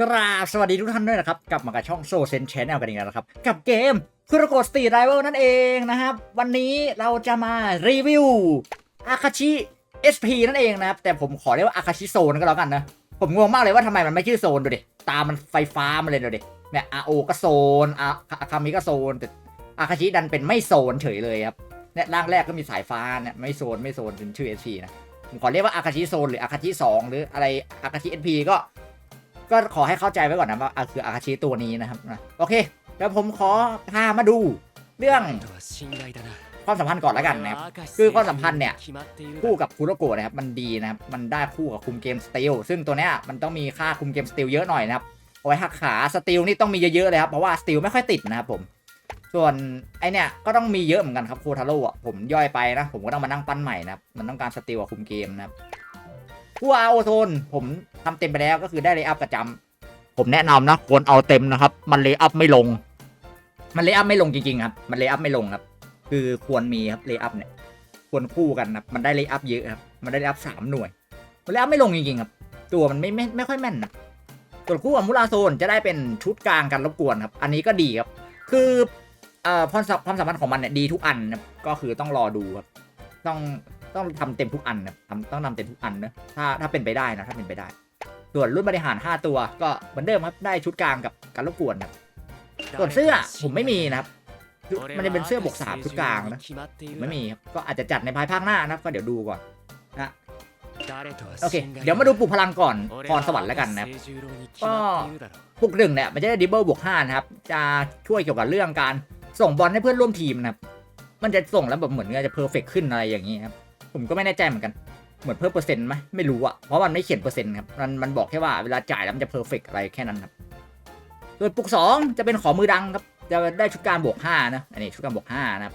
กราบสวัสดีทุกท่านด้วยนะครับ กลับมากับช่องโซเซนแชนแนลกันอีกแล้วนะครับ กับเกมคุโรโกสตีไรเวลนั่นเองนะครับ วันนี้เราจะมารีวิวอาคาชิ SP นั่นเองนะครับ แต่ผมขอเรียกว่าอาคาชิโซนก็แล้วกันนะ ผมงงมากเลยว่าทำไมมันไม่ชื่อโซนดูดิ ตามันไฟฟ้ามาเลยดูดิเนี่ยอาโอก็โซนอาอาคามิก็โซนแต่อาคาชิดันเป็นไม่โซนเฉยเลยครับเนี่ยร่างแรกก็มีสายฟ้าเนี่ยไม่โซนไม่โซนเป็นชื่อ SP นะผมขอเรียกว่าอาคาชิโซนหรืออาคาชิสองหรืออะไรอาคาชิ SP ก็ ก็ขอให้เข้าใจไว้ก่อนนะว่าอะคืออาคาชิตัวนี้นะครับนะโอเคเดี๋ยวผมขอพามาดูเรื่องความสัมพันธ์ก่อนแล้วกันนะครับคือความสัมพันธ์เนี่ยคู่กับคุโรโกะนะครับมันดีนะครับมันได้คู่กับคุมเกมสติลซึ่งตัวเนี้ยมันต้องมีค่าคุมเกมสติลเยอะหน่อยนะครับเอาไว้หักขาสติลนี่ต้องมีเยอะๆเลยครับเพราะว่าสติลไม่ค่อยติดนะครับผมส่วนไอเนี่ยก็ต้องมีเยอะเหมือนกันครับโคทาโร่อะผมย่อยไปนะผมก็ต้องมานั่งปั้นใหม่นะครับมันต้องการสติลกับคุมเกมนะครับคู่อาโอโซนผม ทำเต็มไปแล้วก็คือได้เลย์อัพกระจำผมแนะนำนะควรเอาเต็มนะครับ มันเลย์อัพไม่ลง มันเลย์อัพไม่ลงจริงๆครับ มันเลย์อัพไม่ลงครับ คือควรมีครับเลย์อัพเนี่ย ควรคู่กันนะมันได้เลย์อัพเยอะครับ มันได้เลย์อัพสามหน่วย มันเลย์อัพไม่ลงจริงๆครับ ตัวมันไม่ไม่ไม่ค่อยแม่นนะส่วนคู่กับมูราโซนจะได้เป็นชุดกลางกันรบกวนครับ อันนี้ก็ดีครับ คือเอ่อความสัมความสามารถของมันเนี่ยดีทุกอันนะก็คือต้องรอดูครับ ต้องต้องทำเต็มทุกอันนะทำต้องทำเต็มทุกอันนะถ้าถ้าเป็นไปได้นะถ้าเป็นไปได้ ส่วนรุ่นบริหาร 5 ตัวก็เหมือนเดิมครับได้ชุดกลางกับการรบกวนครับส่วนเสื้อผมไม่มีนะครับมันจะเป็นเสื้อบวกสามชุดกลางนะไม่มีครับก็อาจจะจัดในภายภาคหน้านะครับก็เดี๋ยวดูก่อนนะโอเค เดี๋ยวมาดูปลุกพลังก่อนพรสวรรค์แล้วกันนะครับก็ปลุกหนึ่งเนี่ยมันจะได้ดิบเบิลบวกห้านะครับ จะช่วยเกี่ยวกับเรื่องการส่งบอลให้เพื่อนร่วมทีมนะครับ มันจะส่งแล้วแบบเหมือนจะเพอร์เฟกขึ้นอะไรอย่างนี้ครับ ผมก็ไม่แน่ใจเหมือนกัน เหมือนเพิ่มเปอร์เซ็นต์ไหมไม่รู้อะเพราะมันไม่เขียนเปอร์เซ็นต์ครับมันมันบอกแค่ว่าเวลาจ่ายแล้วมันจะเพอร์เฟกอะไรแค่นั้นครับส่วนปลุกสองจะเป็นขอมือดังครับจะได้ชุดการบวกห้านะอันนี้ชุดการบวกห้านะครับ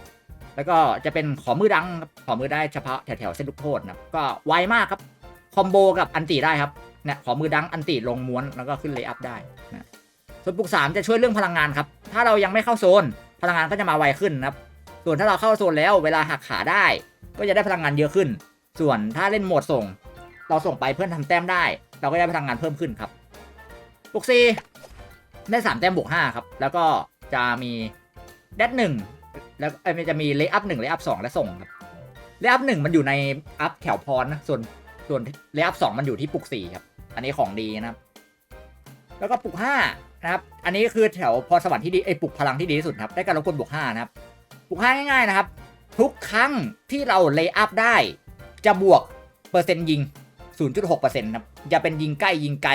แล้วก็จะเป็นขอมือดังครับขอมือได้เฉพาะแถวๆเส้นลูกโทษนะครับก็ไวมากครับคอมโบกับอันติได้ครับเนี่ยขอมือดังอันติลงม้วนแล้วก็ขึ้นเลย์อัพได้นะส่วนปลุกสามจะช่วยเรื่องพลังงานครับถ้าเรายังไม่เข้าโซน พลังงานก็จะมาไวขึ้นนะครับส่วนถ้าเราเข้าโซนแล้วเวลาหักขาได้ ก็จะได้พลังงานเยอะขึ้น ส่วนถ้าเล่นโหมดส่ง เราส่งไปเพื่อนทำแต้มได้ เราก็ได้พลังงานเพิ่มขึ้นครับปลุกสี่ได้สามแต้มบวกห้าครับ แล้วก็จะมีแดดหนึ่งแล้วมันจะมีเลย์อัพหนึ่งเลย์อัพสองและส่งครับเลย์อัพหนึ่งมันอยู่ในอัพแถวพรนะส่วนส่วนเลย์อัพสองมันอยู่ที่ปลุกสี่ครับ อันนี้ของดีนะครับ แล้วก็ปลุกห้านะครับ อันนี้คือแถวพรสวรรค์ที่ดีไอ้ปลุกพลังที่ดีที่สุดครับ ได้การรบกวนบวกห้านะครับ ปลุกห้าง่ายๆนะครับ ทุกครั้งที่เราเลย์อัพได้ จะบวกเปอร์เซ็นต์ยิง 0.6%นะครับ จะเป็นยิงใกล้ยิงไกล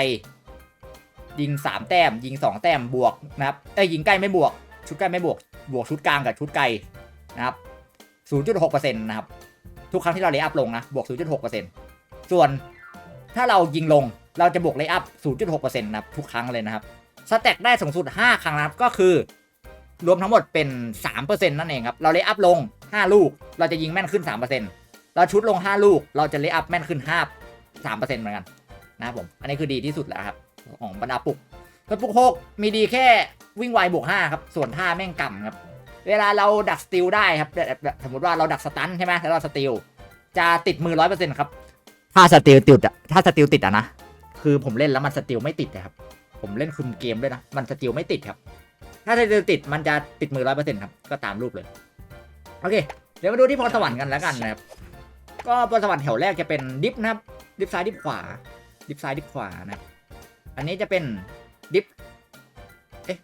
ยิง 3 แต้ม ยิง 2 แต้มบวกนะครับเอ้ยยิงใกล้ไม่บวก ชุดใกล้ไม่บวก บวกชุดกลางกับชุดไกลนะครับ 0.6%นะครับ ทุกครั้งที่เราเลย์อัพลงนะ บวก 0.6%ส่วนถ้าเรายิงลง เราจะบวกเลย์อัพ 0.6%นะครับ ทุกครั้งเลยนะครับ สแต็กได้สูงสุด 5 ครั้งนะครับ ก็คือ รวมทั้งหมดเป็น 3%นั่นเองครับ เราเลย์อัพลง 5 ลูก เราจะยิงแม่นขึ้น 3% เราชุดลง 5 ลูก เราจะเลย์อัพแม่นขึ้น 5 3%เหมือนกันนะครับผม อันนี้คือดีที่สุดแล้วครับ ของบรรดาปุกส่วนปุกหกมีดีแค่วิ่งไวบวก5ครับ ส่วนท่าแม่งกำครับ เวลาเราดักสติลได้ครับแบบแบบสมมติว่าเราดักสตันใช่ไหมแล้วเราสติลจะติดมือร้อยเปอร์เซ็นต์ครับ ถ้าสติลติดอะถ้าสติลติดอะนะ คือผมเล่นแล้วมันสติลไม่ติดนะครับ ผมเล่นคุมเกมด้วยนะ มันสติลไม่ติดครับ ถ้าสติลติดมันจะติดมือร้อยเปอร์เซ็นต์ครับ ก็ตามรูปเลย โอเค เดี๋ยวมาดูที่พรสวรรค์กันแล้วกันนะครับ ก็พรสวรรค์แถวแรกจะเป็นดิฟนะครับ ดิฟซ้ายดิฟขวา ดิฟซ้ายดิฟขวานะ อันนี้จะเป็นดิฟ เอ๊ะ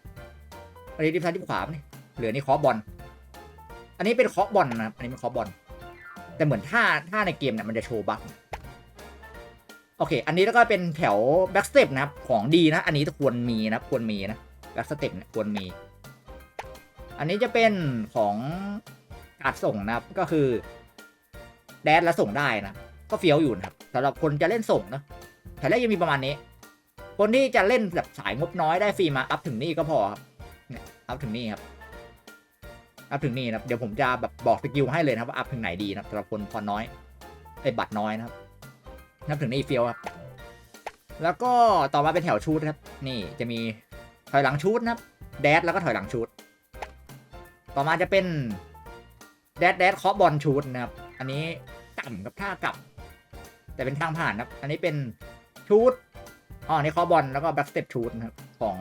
อันนี้ดิฟซ้ายดิฟขวาเนี่ยเหลือนี่เคาะบอล อันนี้เป็นเคาะบอลนะครับ อันนี้เป็นเคาะบอล แต่เหมือนท่าท่าในเกมเนี่ยมันจะโชว์บั๊กโอเค อันนี้แล้วก็เป็นแถวแบ็กสเต็ปนะครับ ของดีนะ อันนี้ควรมีนะ ควรมีนะ แบ็กสเต็ปเนี่ยควรมี อันนี้จะเป็นของการส่งนะครับ ก็คือ แดดแล้วส่งได้นะ ก็เฟี้ยวอยู่นะครับสำหรับคนจะเล่นส่งนะแถวแรกยังมีประมาณนี้ คนที่จะเล่นแบบสายงบน้อยได้ฟรีมาอัพถึงนี่ก็พอครับเนี่ยอัพถึงนี่ครับอัพถึงนี่นะครับเดี๋ยวผมจะแบบบอกสกิลให้เลยนะครับว่าอัพถึงไหนดีนะครับสำหรับคนพอน้อยไอ้บัตรน้อยนะครับนับถึงนี่เฟี้ยวครับ แล้วก็ต่อมาเป็นแถวชูดครับ นี่จะมีถอยหลังชูดนะครับ แดดแล้วก็ถอยหลังชูดต่อมาจะเป็นแดดแดดเคาะบอลชูดนะครับ อันนี้ กลับกับท่ากลับ แต่เป็นทางผ่านนะครับ อันนี้เป็นชูดอ๋ออันนี่คอบอลแล้วก็แบ็กสเต็ปชูดนะครับของ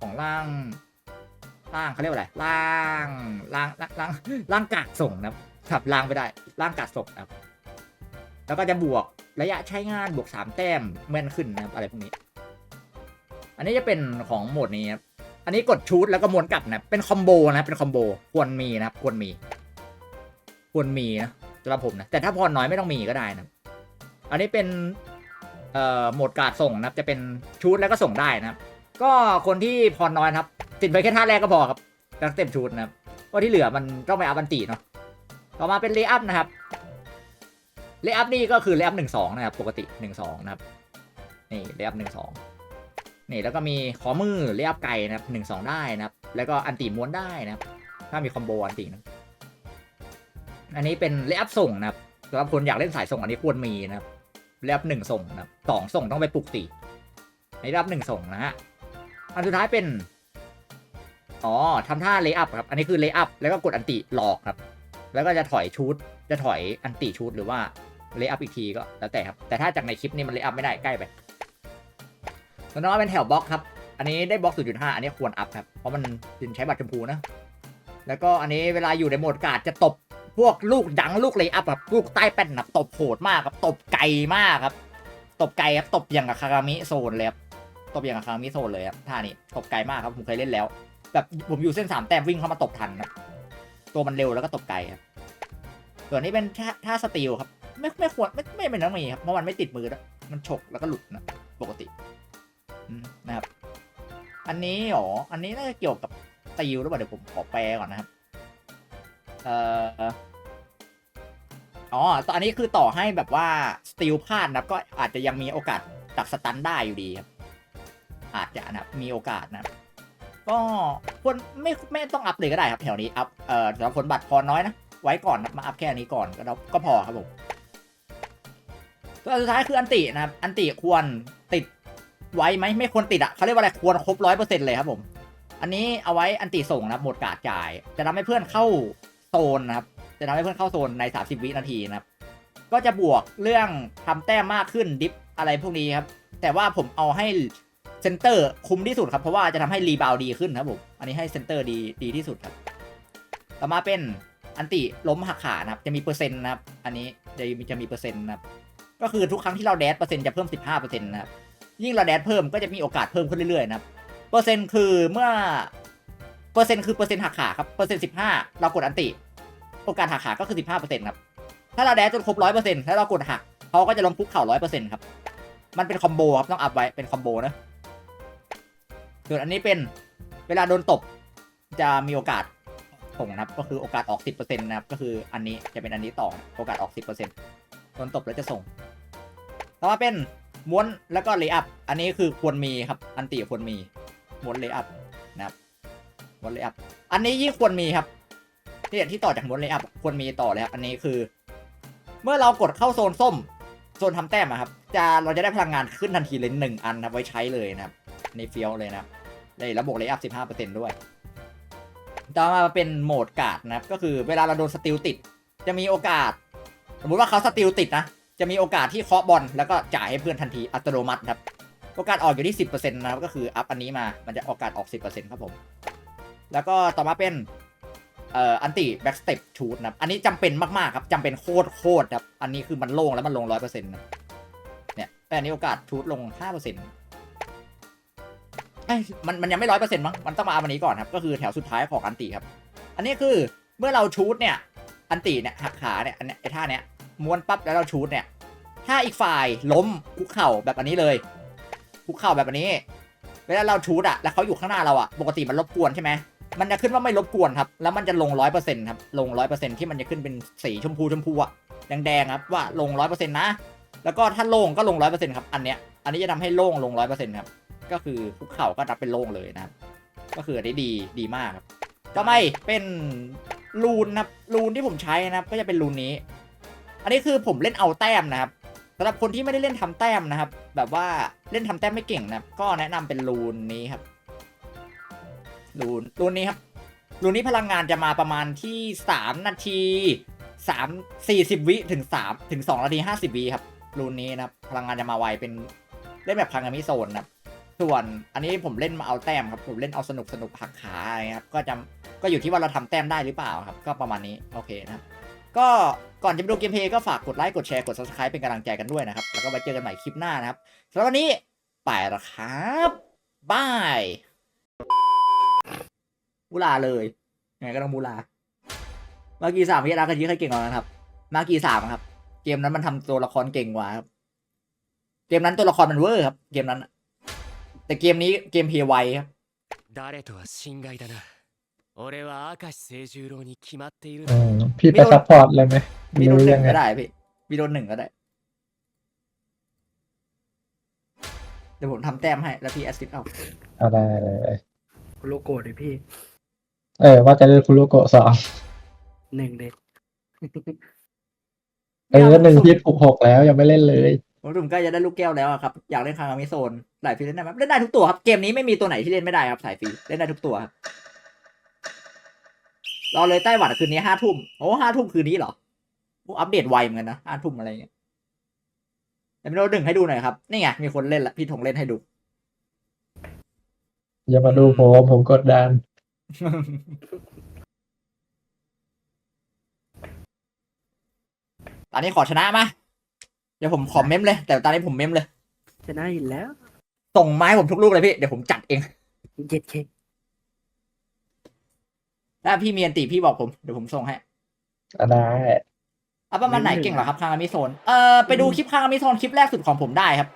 ของล่างล่างเขาเรียกว่าอะไรล่างล่างล่างล่างล่างกากส่งนะครับขับล่างไปได้ล่างกากส่งนะครับ แล้วก็จะบวกระยะใช้งานบวกสามแต้มแม่นขึ้นนะครับอะไรพวกนี้ อันนี้จะเป็นของโหมดนี้ครับอันนี้กดชูดแล้วก็ม้วนกลับนะเป็นคอมโบนะเป็นคอมโบควรมีนะครับควรมี ควรมีนะ สำหรับผมนะ แต่ถ้าพรน้อยไม่ต้องมีก็ได้นะ อันนี้เป็นเอ่อโหมดการส่งนะครับ จะเป็นชูดแล้วก็ส่งได้นะครับ ก็คนที่พรน้อยครับ ติดไปแค่ท่าแรกก็พอครับตั้งเต็มชูดนะครับเพราะที่เหลือมันต้องไปอัพอันตีเนาะ ต่อมาเป็นเลอัพนะครับเลอัพนี่ก็คือเลอัพหนึ่งสองนะครับ ปกติหนึ่งสองนะครับ นี่เลอัพหนึ่งสองนี่แล้วก็มีขอมือเรียบไก่นะครับหนึ่งสองได้นะครับ แล้วก็อันตีม้วนได้นะครับ ถ้ามีคอมโบอันตีนะ อันนี้เป็นเรียบส่งนะครับสำหรับคนอยากเล่นสายส่งอันนี้ควรมีนะครับเรียบหนึ่งส่งนะครับสองส่งต้องไปปลุกสี่ในเรียบหนึ่งส่งนะฮะอันสุดท้ายเป็น อ๋อทำท่าเลอัพครับ อันนี้คือเลอัพแล้วก็กดอันติหลอกครับ แล้วก็จะถอยชูดจะถอยอันติชูดหรือว่าเลอัพอีกทีก็แล้วแต่ครับ แต่ถ้าจากในคลิปนี้มันเลอัพไม่ได้ใกล้ไปส่วนน้อยเป็นแถวบล็อกครับ อันนี้ได้บล็อก 0.5 อันนี้ควรอัพครับ เพราะมันใช้บัตรชมพูนะ แล้วก็อันนี้เวลาอยู่ในโหมดการ์ดจะตบ พวกลูกดังลูกเลยอัพแบบลูกใต้แป้นนะตบโหดมากครับตบไกลมากครับ ตบไกลครับตบอย่างกับคารามิโซนเลยครับตบอย่างกับคารามิโซนเลยครับท่านี้ตบไกลมากครับผมเคยเล่นแล้ว แบบผมอยู่เส้นสามแต้มวิ่งเข้ามาตบทันครับตัวมันเร็วแล้วก็ตบไกลครับส่วนนี้เป็นท่าท่าสตีลครับ ไม่ไม่ควรไม่ไม่เป็นต้องมีครับเพราะมันไม่ติดมือแล้วมันฉกแล้วก็หลุดนะปกตินะครับ อันนี้หรออันนี้น่าจะเกี่ยวกับตีลหรือเปล่าเดี๋ยวผมขอแปลก่อนนะครับ เอ่ออ๋อตอนนี้คือต่อให้แบบว่าสตีลพลาดนะครับก็อาจจะยังมีโอกาสตัดสตันได้อยู่ดีครับอาจจะนะครับมีโอกาสนะครับก็ควรไม่ไม่ต้องอัพเลยก็ได้ครับแถวนี้อัพเอ่อสำหรับคนบัตรพอน้อยนะไว้ก่อนนะมาอัพแค่นี้ก่อนก็แล้วก็พอครับผมตัวสุดท้ายคืออันตินะครับ อันติควรติดไว้ไหมไม่ควรติดอะเขาเรียกว่าอะไรควรครบร้อยเปอร์เซ็นต์เลยครับผม อันนี้เอาไว้อันติส่งนะครับหมดการ์ดจ่าย จะทำให้เพื่อนเข้า ซนนะครับจะทำให้เพื่อนเข้าโซนใน 30 วินาทีนะครับก็จะบวกเรื่องทำแต้มมากขึ้นดิฟอะไรพวกนี้ครับแต่ว่าผมเอาให้เซนเตอร์คุมที่สุดครับเพราะว่าจะทำให้รีบาวดีขึ้นครับผมอันนี้ให้เซนเตอร์ดีดีที่สุดครับต่อมาเป็นอันติล้มหักขานะครับจะมีเปอร์เซ็นต์นะครับอันนี้จะมีจะมีเปอร์เซ็นต์นะครับก็คือทุกครั้งที่เราแดดเปอร์เซ็นต์จะเพิ่ม 15%นะครับยิ่งเราแดดเพิ่มก็จะมีโอกาสเพิ่มขึ้นเรื่อยๆนะครับเปอร์เซ็นต์คือเมื่อเปอร์เซ็นต์คือเปอร์เซ็นต์หักขาครับเปอร์เซ็นต์สิบห้าเรากดอันติ โอกาสหักขาก็คือสิบห้าเปอร์เซ็นต์ครับ ถ้าเราแดดจนครบร้อยเปอร์เซ็นต์แล้วเรากดหักเขาก็จะล้มคุกเข่าร้อยเปอร์เซ็นต์ครับ มันเป็นคอมโบครับต้องอัพไว้เป็นคอมโบนะส่วนอันนี้เป็นเวลาโดนตบจะมีโอกาสส่งนะครับ ก็คือโอกาสออกสิบเปอร์เซ็นต์นะครับ ก็คืออันนี้จะเป็นอันนี้ต่อโอกาสออกสิบเปอร์เซ็นต์โดนตบแล้วจะส่ง ต่อมาเป็นม้วนแล้วก็เลย์อัพ อันนี้คือควรมีครับ อันติควรมีม้วนเลย์อัพนะครับม้วนเลย์อัพ อันนี้ยิ่งควรมีครับ ที่ยที่ต่อจากม้วนเลยอัพควรมีต่อเลยครับอันนี้คือ เมื่อเรากดเข้าโซนส้ม โซนทำแต้มอะครับ จะเราจะได้พลังงานขึ้นทันทีเลยหนึ่งอันครับไว้ใช้เลยนะครับอันเฟียวเลยนะครับเลยแล้วบเลยอัพสิบห้าเปอร์เซ็นต์ด้วยต่อมาเป็นโหมดการ์ดนะครับ ก็คือเวลาเราโดนสติลติด จะมีโอกาส สมมติว่าเขาสติลติดนะ จะมีโอกาสที่เคาะบอลแล้วก็จ่ายให้เพื่อนทันทีอัตโนมัติครับ โอกาสออกอยู่ที่ 10%นะครับ ก็คืออัพอันนี้มา มันจะโอกาสออก 10%ครับผม แล้วก็ต่อมาเป็น เอ่ออันติแบ็กสเต็ปชูดนะอันนี้จำเป็นมากๆครับจำเป็นโคตรโคตรครับอันนี้คือมันโล่งแล้วมันลง100%นะเนี่ยแต่อันนี้โอกาสชูดลง5%เปอร์เซ็นต์มันมันยังไม่ร้อยเปอร์เซ็นต์มั้งมันต้องมาเอาอันนี้ก่อนครับก็คือแถวสุดท้ายของอันติครับ อันนี้คือเมื่อเราชูดเนี่ยอันติเนี่ยหักขาเนี่ยอันเนี้ยไอ้ท่าเนี้ยม้วนปั๊บแล้วเราชูดเนี่ยถ้าอีกฝ่ายล้มคุกเข่าแบบอันนี้เลยคุกเข่าแบบอันนี้เวลาเราชูดอะแล้วเขาอยู่ข้างหน้าเราอะปกติมันรบกวนใช่ไหม มันจะขึ้นว่าไม่รบกวนครับ แล้วมันจะลงร้อยเปอร์เซ็นต์ครับ ลงร้อยเปอร์เซ็นต์ที่มันจะขึ้นเป็นสีชมพูชมพูอะแดงๆครับ ว่าลงร้อยเปอร์เซ็นต์นะ แล้วก็ถ้าโล่งก็ลงร้อยเปอร์เซ็นต์ครับ อันเนี้ย อันนี้จะทำให้โล่งลงร้อยเปอร์เซ็นต์ครับ ก็คือคุกเข่าก็รับเป็นโล่งเลยนะครับ ก็คืออันนี้ดีดีมากครับต่อไปเป็นรูนนะครับรูนที่ผมใช้นะครับ ก็จะเป็นรูนนี้ อันนี้คือผมเล่นเอาแต้มนะครับสำหรับคนที่ไม่ได้เล่นทำแต้มนะครับ แบบว่าเล่นทำแต้มไม่เก่งนะครับ ก็แนะนำเป็นรูนนี้ครับ รูนรูนนี้ครับรูนนี้พลังงานจะมาประมาณที่สามนาทีสามสี่สิบวิถึงสามถึงสองนาทีห้าสิบวิครับรูนนี้นะครับพลังงานจะมาไวเป็นเล่นแบบคางามิโซนนะครับส่วนอันนี้ผมเล่นมาเอาแต้มครับผมเล่นเอาสนุกสนุกหักขาอะไรครับก็จะก็อยู่ที่ว่าเราทำแต้มได้หรือเปล่าครับ ก็ประมาณนี้โอเคนะครับก็ก่อนจะไปดูเกมเพลย์ก็ฝากกดไลค์กดแชร์กด subscribe เป็นกำลังใจกันด้วยนะครับ แล้วก็ไว้เจอกันใหม่คลิปหน้านะครับสำหรับวันนี้ไปและครับบาย มูลาเลยยังไงก็ต้องมูลา มากีสามพี่รักกันยิ่งใครเก่งกว่านะครับ มากีสามครับ เกมนั้นมันทำตัวละครเก่งกว่าครับ เกมนั้นตัวละครมันเวอร์ครับ เกมนั้น แต่เกมนี้เกมเพย์ไวครับพี่ไปซัพพอร์ตเลยไหมมีโดนหนึ่งก็ได้พี่มีโดนหนึ่งก็ได้ เดี๋ยวผมทำแต้มให้ แล้วพี่แอสซิสเอาเอาได้เลย โลโก้ดิพี่เออ ว่าจะเล่นคุโรโกะสองหนึ่งเด็กเออหนึ่งพี่ถูกหกแล้วยังไม่เล่นเลยผมถึงใกล้จะได้ลูกแก้วแล้วอะครับ อยากเล่นคางามิโซนหลายฟรีเล่นได้ไหมเล่นได้ทุกตัวครับ เกมนี้ไม่มีตัวไหนที่เล่นไม่ได้ครับสายฟรีเล่นได้ทุกตัวครับรอเลยไต้หวันคืนนี้ห้าทุ่มโอ้ห้าทุ่มคืนนี้เหรอโอ้อัปเดตไวเหมือนกันนะห้าทุ่มอะไรเงี้ยเดี๋ยวไปดูหนึ่งให้ดูหน่อยครับ นี่ไงมีคนเล่นละพี่ถงเล่นให้ดู อย่ามาดูผมผมกดดัน ตอนนี้ขอชนะมาเดี๋ยวผมขอเมมเลย แต่ตอนนี้ผมเมมเลย ชนะอีกแล้วส่งไม้ผมทุกลูกเลยพี่ เดี๋ยวผมจัดเอง เจ็ดเคถ้าพี่มีอันติพี่บอกผม เดี๋ยวผมส่งให้อะได้ เอาประมาณไหนเก่งเหรอครับคางามิโซน เอ่อไปดูคลิปคางามิโซนคลิปแรกสุดของผมได้ครับ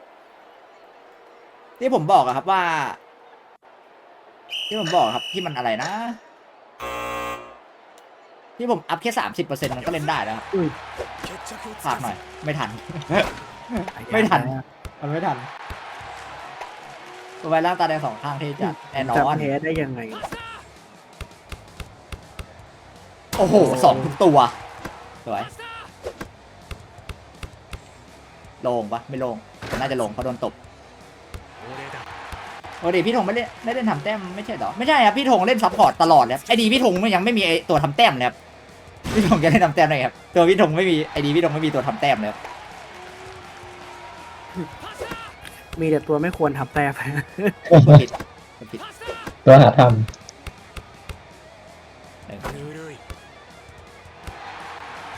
ที่ผมบอกอะครับว่า ที่ผมบอกครับที่มันอะไรนะ ที่ผมอัพแค่สามสิบเปอร์เซ็นต์มันก็เล่นได้แล้วครับฝากหน่อย ไม่ทัน ไม่ทัน มันไม่ทันตัวไปล่างตาแดงสองข้างที่จะแอนนอนแพ้ได้ยังไง โอ้โหสองทุกตัว สวย ลงปะไม่ลง น่าจะลงเพราะโดนตบ โอ้ดิพี่ธงไม่เล่นไม่เล่นทำแต้มไม่ใช่หรอ ไม่ใช่ครับพี่ธงเล่นซัพพอร์ตตลอดเลยคไอดีพี่ธงยังไม่มีไอตัวทำแต้มเลยครับพี่ธงจะเล่นทำแต้มได้ครับตัวพี่ธงไม่มีไอดีพี่ธงไม่มีตัวทำแต้มเลยมีแต่ตัวไม่ควรทำแต้ม ผิดตัวหาทำ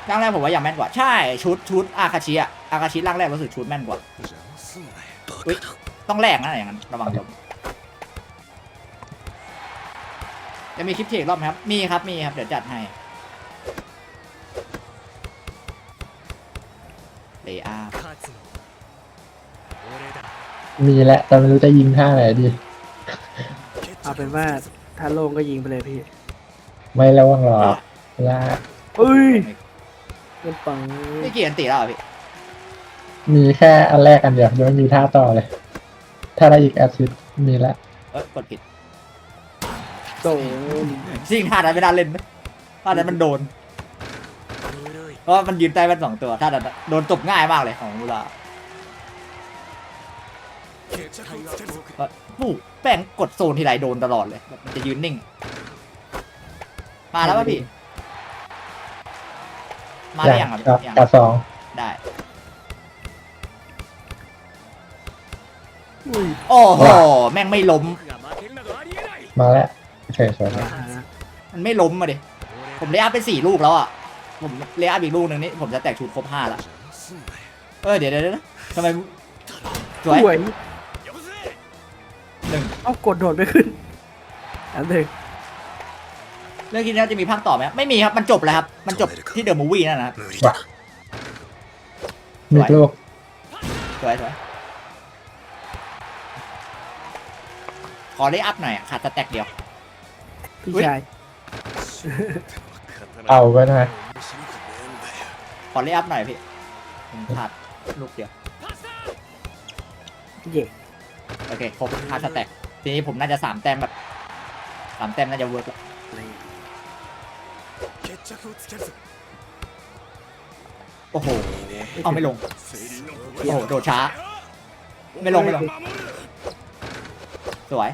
ร่างแรกผมว่าอย่างแม่นกว่า ใช่ชุดชุดอาคาชิอะอาคาชิร่างแรกรู้สึกชุดแม่นกว่า ต้องแลกนะอย่างนั้นระวังลม จะมีคลิปเทครอบไหมครับ มีครับ มีครับ เดี๋ยวจัดให้เลอามีแหละแต่ไม่รู้จะยิงท่าไหนดี เอาเป็นว่าถ้าโล่งก็ยิงไปเลยพี่ ไม่ระวังหรอกลาเอ้ยเป็นปังไม่เกี่ยนตีแล้วพี่ มีแค่อันแรกอันเดียวยังไม่มีท่าต่อเลย ถ้าได้อีกแอซิตมีและเอ้ยกดผิด โดนชิงท่านั้นไม่ได้เล่นนะท่านั้นมันโดน เพราะมันยืนใต้แว่นสองตัวท่านั้นโดนจบง่ายมากเลยของมูลาผู้แป้งกดโซนทีไรโดนตลอดเลยมันจะยืนนิ่ง มาแล้วป่ะพี่ มาได้ยังอะพี่ตัดสองได้โอ้โห แม่งไม่ล้ม มาแล้ว ใช่ใช่มันไม่ล้มมาดิผมเลี้ยพไปสี่ลูกแล้วอะผมเลี้ยพอีกลูกหนึ่งนี่ผมจะแตกชุดครบห้าละเออเดี๋ยวเดี๋ยวนะทำไมสวยหนึ่งเอากดโดดไปขึ้นอันหนึ่เรื่องที่น่าจะมีภาคต่อไหมไม่มีครับมันจบแล้วครับ มันจบที่เดอะมูวี่นั่นนะครับมีโลกสวยสวยขอได้อัพหน่อยขาดสแต็กเดียว พี่ชาย เอาไปนะ ขอเลี้ยับหน่อยพี่ ผมขาดลูกเดียว เย่โอเคครบขาดสแต็กทีนี้ผมน่าจะสามแต้มแบบสามแต้มน่าจะเวิร์กละโอ้โห เอาไม่ลง โอ้โห โดดช้า ไม่ลง ไม่ลง สวย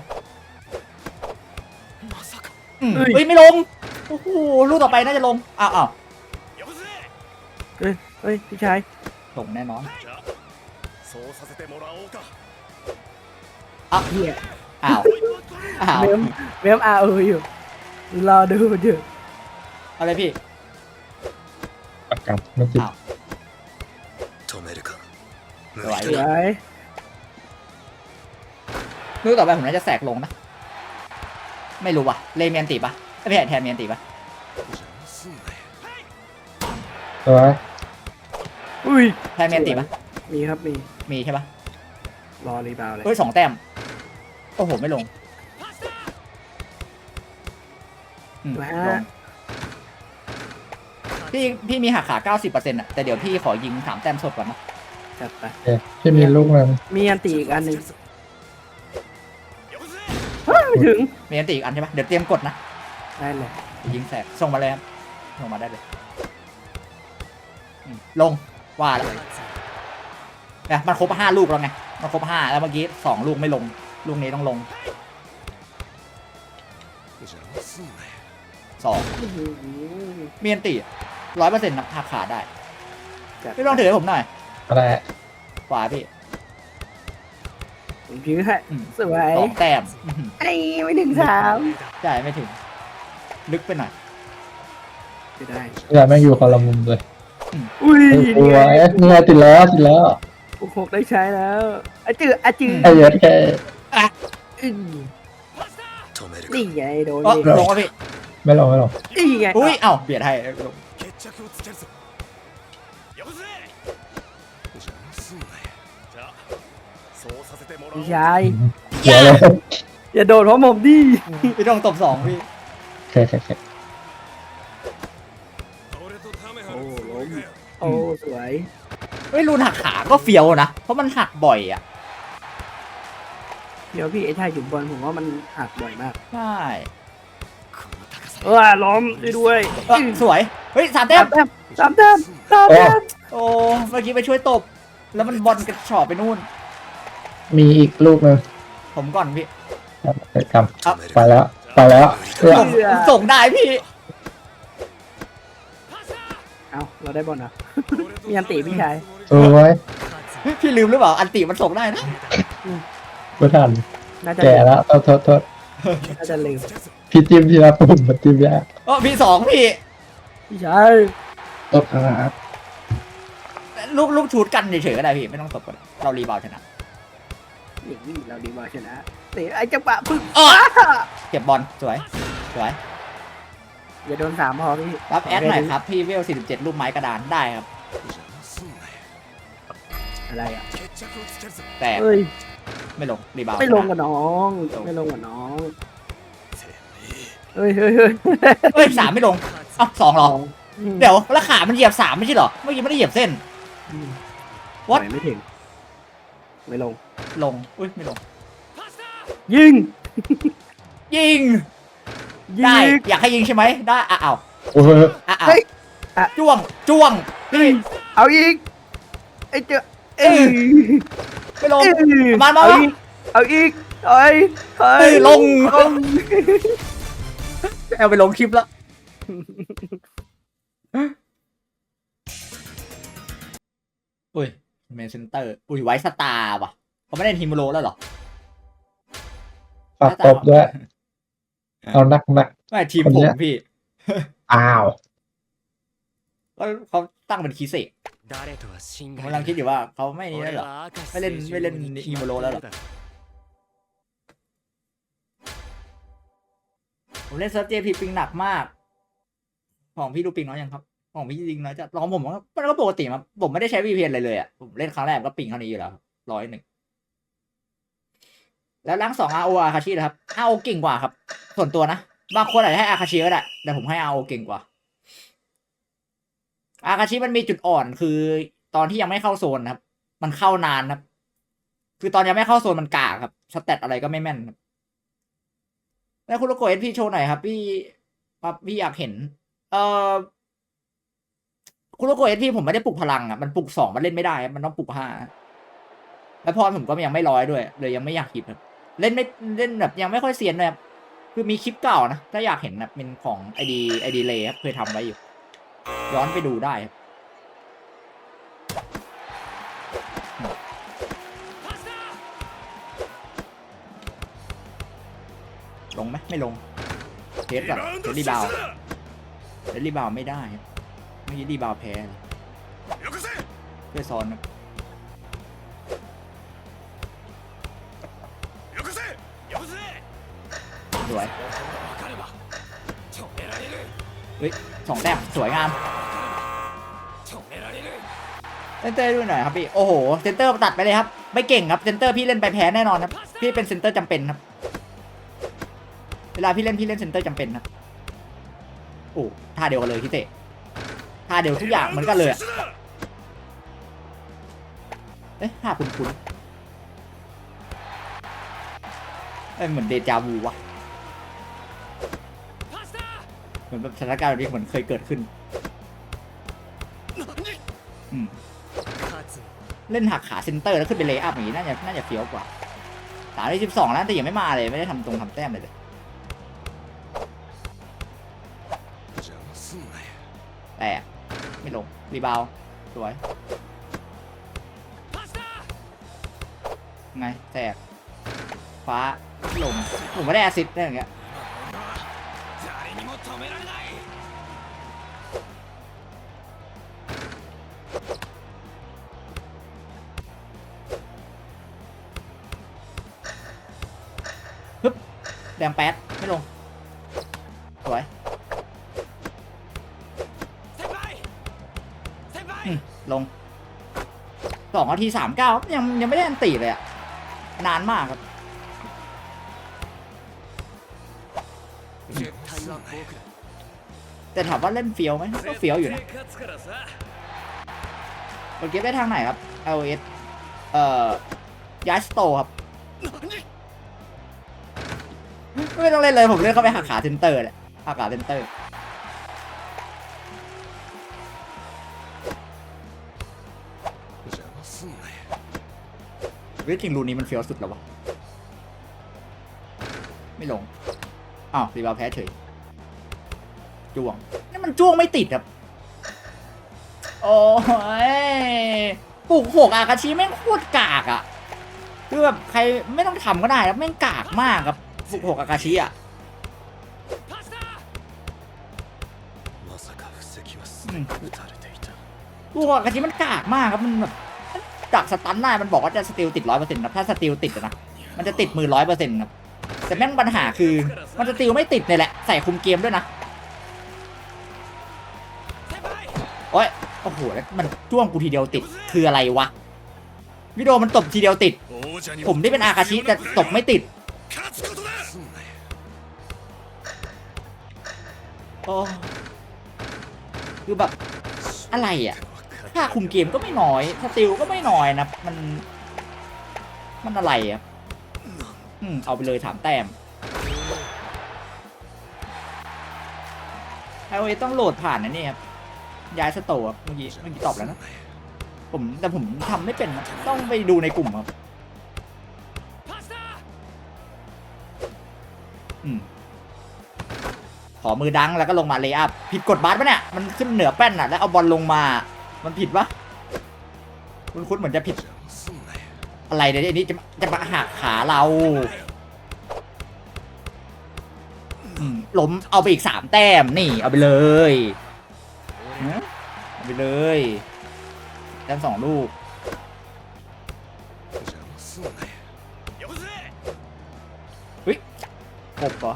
เฮ้ยไม่ลง โอ้โหลูกต่อไปน่าจะลง อ้าวอ้าวเฮ้ยเฮ้ยพี่ชายลงแน่นอนอ้าวเหี้ยอ้าวอ้าวเมมเมมอาเอออยู่รอดูอยู่อะไรพี่ปากกาไม่ติดสวยลูกต่อไปผมน่าจะแสกลงนะ ไม่รู้ว่ะเลมียนตีปะไม่ใช่แทนเมียนตีปะเวยอุ้ยแทนเมียนตีปะมีครับมีมีใช่ปะรอรีบาวเลยเฮ้ยสองแต้มโอ้โหไม่ลงลงพี่พี่มีหักขา 90%อะ แต่เดี๋ยวพี่ขอยิงสามแต้มสดก่อนนะจัดไปพี่มีลูกหนึ่มีอันตีอีกอันหนึ่ง ไม่ถึงมีอันตีอีกอันใช่ไหมเดี๋ยวเตรียมกดนะได้เลยยิงแสกส่งมาเลยครับส่งมาได้เลยลงว่าเลยวเนี่ยมันครบห้าลูกแล้วไงมันครบห้าแล้วเมื่อกี้สองลูกไม่ลง ลูกนี้ต้องลงสองมีอันตีร้อยเปอร์เซ็นต์นักทาขาได้ไปลองถือให้ผมหน่อยอะไร ขวาพี่ พี่ก็สวยสองแต้มไอ้ไม่ถึงสามจ่ายไม่ถึง ลึกไปหน่อยจะได้อย่แม่งอยู่คนลมุมเลยอุ้ยเอนื่ยติดแล้วติดแล้วหกได้ใช้แล้วอจืออจือไอ้เยอะแค่งนี่ไงโดนลงวไม่ลงไม่ลงนี่งอุ้ยเอ้าเบียดให้ พี่ชายเยวเอย่าโดดเพราะผมดิพี่ต้องตบสองพี่ใช่ใช่ใช่โอ้ล้มโอ้สวยไอ้รูนหักขาก็เฟียวนะ เพราะมันหักบ่อยอะเดี๋ยวพี่ไอ้ท่าจุดบอลผมว่ามันหักบ่อยมากใช่เออล้อมด้วยสวย เฮ้ยสามเต็มสามเต็มสามเต็มโอ้เมื่อกี้ไปช่วยตบ แล้วมันบอลกระฉอบไปนู่น มีอีกลูกหนึงผมก่อนพี่ กำไปแล้ว ไปแล้วเอื้อส่งได้พี่ เอาเราได้บอลเหรอ มีอันติพี่ชายสวยพี่ลืมหรือเปล่า อันติมันส่งได้นะ กูทันแก่แล้วโทษโทษโทษน่าจะลืมพี่จิ้มทีละปุ่มมันจิ้มยากโอ้พี่สองพี่ พี่ชายโทษครับ ลูกลูกชูดกันเฉยๆก็ได้พี่ ไม่ต้องตบกันเรารีบาวชนะ อย่างนี้เราดีมาชนะเตะไอ้จังหวะพึ่งเก็บบอลสวยสวย อย่าโดนสามพอพี่รับแอดหน่อยครับ พี่เวล 47 รูปไม้กระดานได้ครับ อะไรอะแต่ไม่ลง รีบาวไม่ลงกับน้อง ไม่ลงกับน้องเฮ้ยเฮ้ยเฮ้ยเอ้ยสามไม่ลงเอ้าสองหรอ เดี๋ยวแล้วขามันเหยียบสามไม่ใช่หรอ เมื่อกี้ไม่ได้เหยียบเส้นวัดไม่ถึง ไม่ลง ลง อุ้ยไม่ลง ยิง ยิง ยิได้ ง อยากให้ยิงใช่ไหมได้ อะเอาโอ้โหอะเอาเฮ้ยอะ จ้วง จ้วงพี่ เอาอีกไอ้เจ้าเอ้เอ้ยยไม่ลง เอ้ยมามา เอามาอีกเอาอีกเอ้ยเอ้เอ้ยยลง ลง เอาไปลงคลิปแล้ว อุ้ย เมนเซนเตอร์อุ้ยไวสตาร์ว่ะเขาไม่ได้ฮิมโรแล้วหรอปัดตบด้วย เอานักนักไม่ทีมผมพี่ อ้าวก็เขาตั้งเป็นคีเซผกำลังคิดอยู่ว่าเขาไม่นี่แล้วหรอ ไม่เล่นไม่เล่นฮิมโรแล้วหรอผมเล่นเซิร์ฟเจพีปิงหนักมาก ของพี่ดูปิงน้อยยังครับ ของพี่ปิงน้อยจะลองผมมันก็ปกติครับผมไม่ได้ใช้ VPN อะไรเลยอะผมเล่นครั้งแรกก็ปิงเท่านี้อยู่แล้วร้อยหนึ่งแล้วร่างสอง RO ออาคาชินะครับ RO เก่งกว่าครับ ส่วนตัวนะ บางคนอาจจะให้อาคาชิก็ได้ แต่ผมให้ RO เก่งกว่า อาคาชิมันมีจุดอ่อนคือตอนที่ยังไม่เข้าโซนครับ มันเข้านานครับ คือตอนยังไม่เข้าโซนมันกากครับสเตตอะไรก็ไม่แม่นครับแล้วคุณโลโกเอสพี่โชว์หน่อยครับ พี่ปับพี่อยากเห็น เอ่อ คุโรโกเอสพีผมไม่ได้ปลุกพลังอะมันปลุกสองมันเล่นไม่ได้ มันต้องปลุกห้าแล้วพอผมก็ยังไม่ร้อยด้วยเลยยังไม่อยากหยิบเล่นไม่เล่นแบบยังไม่ค่อยเซียนแบบคือมีคลิปเก่านะถ้าอยากเห็นนะเป็นของไอดีไอดีเลยครับเคยทำไว้อยู่ ย้อนไปดูได้ลงไหมไม่ลงเทสแบบเดลี่บาวเดลี่บาวไม่ได้ ไม่ดีบาวแพ้นะเยซ้อนนะสวยเฮ้ยสองแต้มสวยงามเซนเตอร์ด้วยหน่อยครับพี่ โอ้โห เซนเตอร์ตัดไปเลยครับ ไม่เก่งครับ เซนเตอร์พี่เล่นไปแพ้แน่นอนครับ พี่เป็นเซนเตอร์จำเป็นครับ เวลาพี่เล่นพี่เล่นเซนเตอร์จำเป็นครับ โอ้ท่าเดียวกันเลยพี่เตะ เดี๋ยวทุกอย่างมันก็เลยเอ๊ะห้าคุณคุณเอ้ยเหมือนเดจาวูวะเหมือนแบบสถานการณ์แบบนี้เหมือนเคยเกิดขึ้นเล่นหักขาเซนเตอร์แล้วขึ้นไปเลย์อัพอย่างนี้น่าจะน่าจะเฟี้ยวกว่าสามได้สิบสองแล้วแต่ยังไม่มาเลยไม่ได้ทำตรงทำแต้มเลยเลยแปก รีบาวสวย ไง แตก ฟ้าหลมผมไม่ได้แอซิดได้อย่างเงี้ยฮึบแดงแปดไม่ลง ลงสองนาทีสามเก้ายังยังไม่ได้อันตีเลยอะนานมากครับแต่ถามว่าเล่นเฟียวไหมก็เฟียวอยู่นะกดเก็บไปทางไหนครับ iOS เอ่อย้ายสโตครับ ไม่ต้องเล่นเลยผมเล่นเข้าไปหักขาเซนเตอร์แหละหักขาเซนเตอร์ ฮ้ยจริงรูนี้มันเฟี้ยวสุดแล้ววะ ไม่ลง อ้าวรีบาวแพ้เฉยจ้วงนี่มันจ้วงไม่ติดครับ โอ้ยปลูกหกอากาชีแม่งโคตรกากอะ คือแบบใครไม่ต้องทำก็ได้แล้วแม่งกากมากครับปลูกหกอากาชีอะปลูกอากาชีมันกากมากครับมันแบบ จากสตันหน้ามันบอกว่าจะสติลติดร้อยเปอร์เซ็นต์นะถ้าสติลติดนะมันจะติดมือร้อยเปอร์เซ็นต์ครับแต่แม่งปัญหาคือมันจะติลไม่ติดเนี่ยแหละใส่คุมเกมด้วยนะโอ้ยโอ้โหมันจ้วงกูทีเดียวติดคืออะไรวะวิดโดมันตบทีเดียวติด ผมได้เป็นอาคาชิแต่ตบไม่ติดโอ้คือแบบอะไรอะ ค่าคุมเกมก็ไม่น้อยสติลก็ไม่น้อยนะ มัน มันอะไรอะอืมเอาไปเลยถามแต้มไอโอเอต้องโหลดผ่านนะนี่ครับย้ายสโตครับเมื่อกี้เมื่อกี้ตอบแล้วนะ ผมแต่ผมทำไม่เป็นต้องไปดูในกลุ่มครับอืมขอมือดังแล้วก็ลงมาเลย์อัพผิดกฎบัสรปะเนี่ย มันขึ้นเหนือแป้นอะ แล้วเอาบอลลงมา มันผิดวะคุณคุณเหมือนจะผิด อะไรเนี่ยอันี้จะจะมาหักขาเราล้มเอาไปอีกสามแต้มนี่เอาไปเลยเอาไปเลยแต้มสองลูกเฮ้ยกเหรอ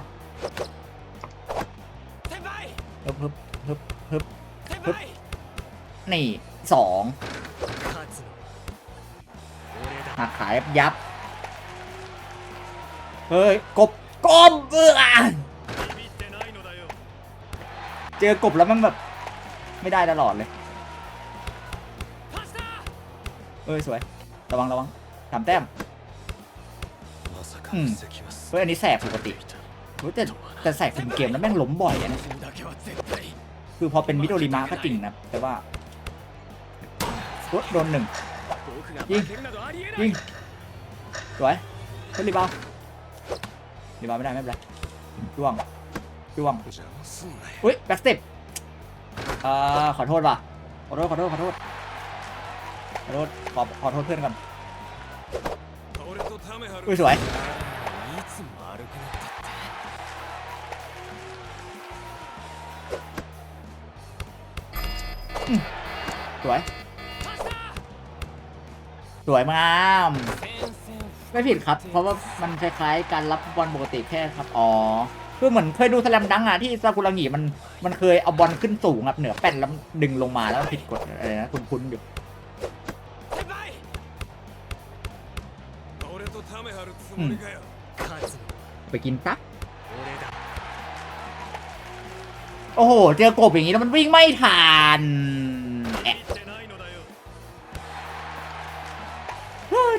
ฮึบฮึบฮึบฮึบฮึบ นี่สองหักขายยับ เฮ้ย กบ กบเบื่อเจอกบแล้วมันแบบ ไม่ได้ตลอดเลย เอ้ย สวย ระวัง ระวังทำแต้มเฮ้ย อันนี้แสบปกติเฮ้ยแต่แต่แสบคุมเกมแล้วแม่งล้มบ่อยนะคือพอเป็นมิโดริมาก็จริงนะ แต่ว่า โดนหนึ่งยิงยิงสวยเฮ้ยบาวรีบาไม่ได้ไม่เป็นไรร่วงดวงอุ้ยแบ็กสเต็ปเอ่อขอโทษป่ะขอโทษขอโทษขอโทษขอโทษขอขอโทษเพื่อนก่อนอุ้ยสวยสวย สวยมากไม่ผิดครับ เพราะว่ามันคล้ายๆ การรับบอลปกติแค่ครับ อ๋อ คือเหมือนเคยดูสแลมดังอะที่ซากุระงิมันมันเคยเอาบอลขึ้นสูงครับเหนือแป้นแล้วดึงลงมาแล้วผิดกฎอะไรนะคุณคุ้นอยู่ไปกินซักโอ้โห เจอกบอย่างนี้แล้วมันวิ่งไม่ทัน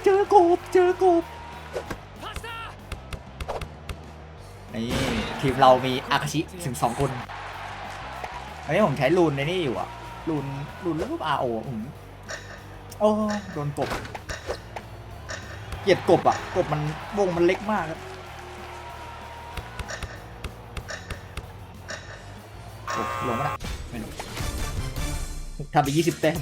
เจอกบเจอกบนี่ทีมเรามีอาคาชิถึงสองคน อันนี้ผมใช้ลูนในนี่อยู่อะลูนลูนรูปอาโอผมโอ้โดนกบเกียดกบอะกบมันวงมันเล็กมากครับลงมาละไม่ลงทำไปยี่สิบเต็ม